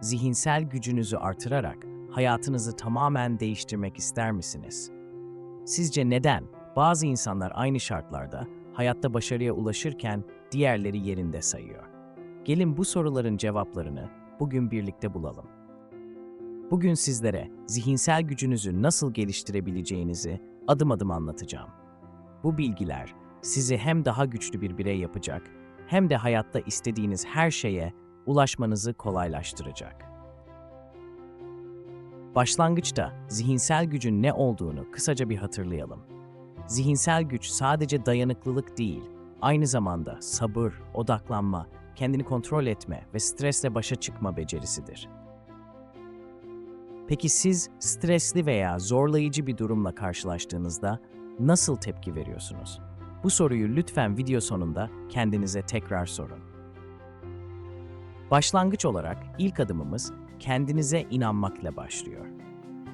zihinsel gücünüzü artırarak hayatınızı tamamen değiştirmek ister misiniz? Sizce neden bazı insanlar aynı şartlarda hayatta başarıya ulaşırken diğerleri yerinde sayıyor? Gelin bu soruların cevaplarını bugün birlikte bulalım. Bugün sizlere zihinsel gücünüzü nasıl geliştirebileceğinizi adım adım anlatacağım. Bu bilgiler sizi hem daha güçlü bir birey yapacak hem de hayatta istediğiniz her şeye ulaşmanızı kolaylaştıracak. Başlangıçta zihinsel gücün ne olduğunu kısaca bir hatırlayalım. Zihinsel güç sadece dayanıklılık değil, aynı zamanda sabır, odaklanma, kendini kontrol etme ve stresle başa çıkma becerisidir. Peki siz stresli veya zorlayıcı bir durumla karşılaştığınızda nasıl tepki veriyorsunuz? Bu soruyu lütfen video sonunda kendinize tekrar sorun. Başlangıç olarak ilk adımımız kendinize inanmakla başlıyor.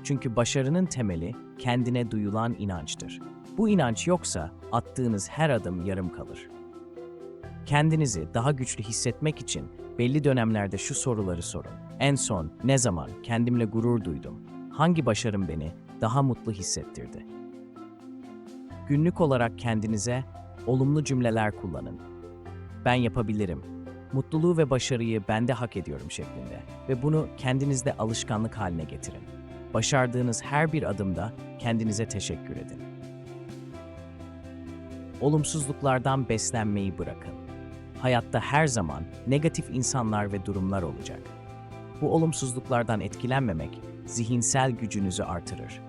Çünkü başarının temeli kendine duyulan inançtır. Bu inanç yoksa attığınız her adım yarım kalır. Kendinizi daha güçlü hissetmek için belli dönemlerde şu soruları sorun. En son ne zaman kendimle gurur duydum? Hangi başarım beni daha mutlu hissettirdi? Günlük olarak kendinize olumlu cümleler kullanın. Ben yapabilirim. Mutluluğu ve başarıyı ben de hak ediyorum şeklinde ve bunu kendinizde alışkanlık haline getirin. Başardığınız her bir adımda kendinize teşekkür edin. Olumsuzluklardan beslenmeyi bırakın. Hayatta her zaman negatif insanlar ve durumlar olacak. Bu olumsuzluklardan etkilenmemek zihinsel gücünüzü artırır.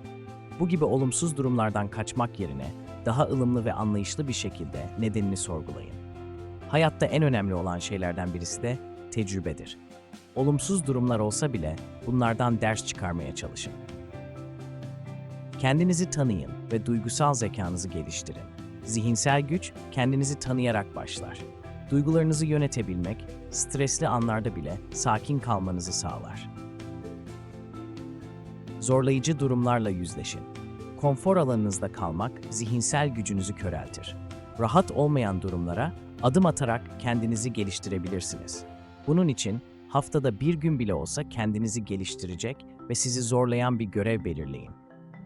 Bu gibi olumsuz durumlardan kaçmak yerine daha ılımlı ve anlayışlı bir şekilde nedenini sorgulayın. Hayatta en önemli olan şeylerden birisi de tecrübedir. Olumsuz durumlar olsa bile bunlardan ders çıkarmaya çalışın. Kendinizi tanıyın ve duygusal zekanızı geliştirin. Zihinsel güç kendinizi tanıyarak başlar. Duygularınızı yönetebilmek, stresli anlarda bile sakin kalmanızı sağlar. Zorlayıcı durumlarla yüzleşin. Konfor alanınızda kalmak zihinsel gücünüzü köreltir. Rahat olmayan durumlara adım atarak kendinizi geliştirebilirsiniz. Bunun için haftada bir gün bile olsa kendinizi geliştirecek ve sizi zorlayan bir görev belirleyin.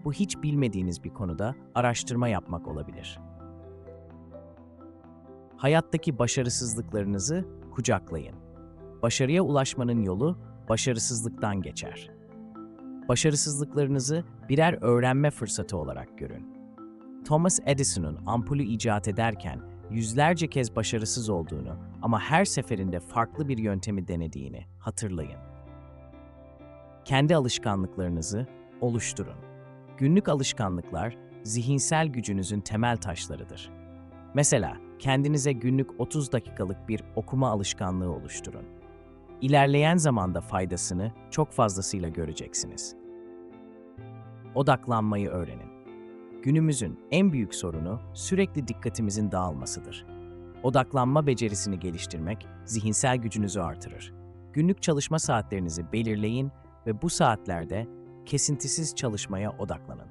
Bu hiç bilmediğiniz bir konuda araştırma yapmak olabilir. Hayattaki başarısızlıklarınızı kucaklayın. Başarıya ulaşmanın yolu başarısızlıktan geçer. Başarısızlıklarınızı birer öğrenme fırsatı olarak görün. Thomas Edison'un ampulü icat ederken yüzlerce kez başarısız olduğunu ama her seferinde farklı bir yöntemi denediğini hatırlayın. Kendi alışkanlıklarınızı oluşturun. Günlük alışkanlıklar zihinsel gücünüzün temel taşlarıdır. Mesela kendinize günlük 30 dakikalık bir okuma alışkanlığı oluşturun. İlerleyen zamanda faydasını çok fazlasıyla göreceksiniz. Odaklanmayı öğrenin. Günümüzün en büyük sorunu sürekli dikkatimizin dağılmasıdır. Odaklanma becerisini geliştirmek zihinsel gücünüzü artırır. Günlük çalışma saatlerinizi belirleyin ve bu saatlerde kesintisiz çalışmaya odaklanın.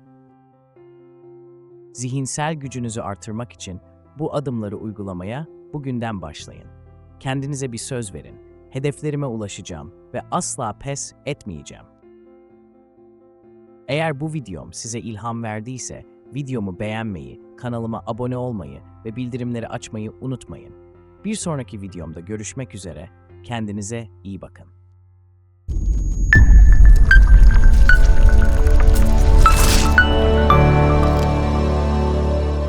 Zihinsel gücünüzü artırmak için bu adımları uygulamaya bugünden başlayın. Kendinize bir söz verin. Hedeflerime ulaşacağım ve asla pes etmeyeceğim. Eğer bu videom size ilham verdiyse videomu beğenmeyi, kanalıma abone olmayı ve bildirimleri açmayı unutmayın. Bir sonraki videomda görüşmek üzere. Kendinize iyi bakın.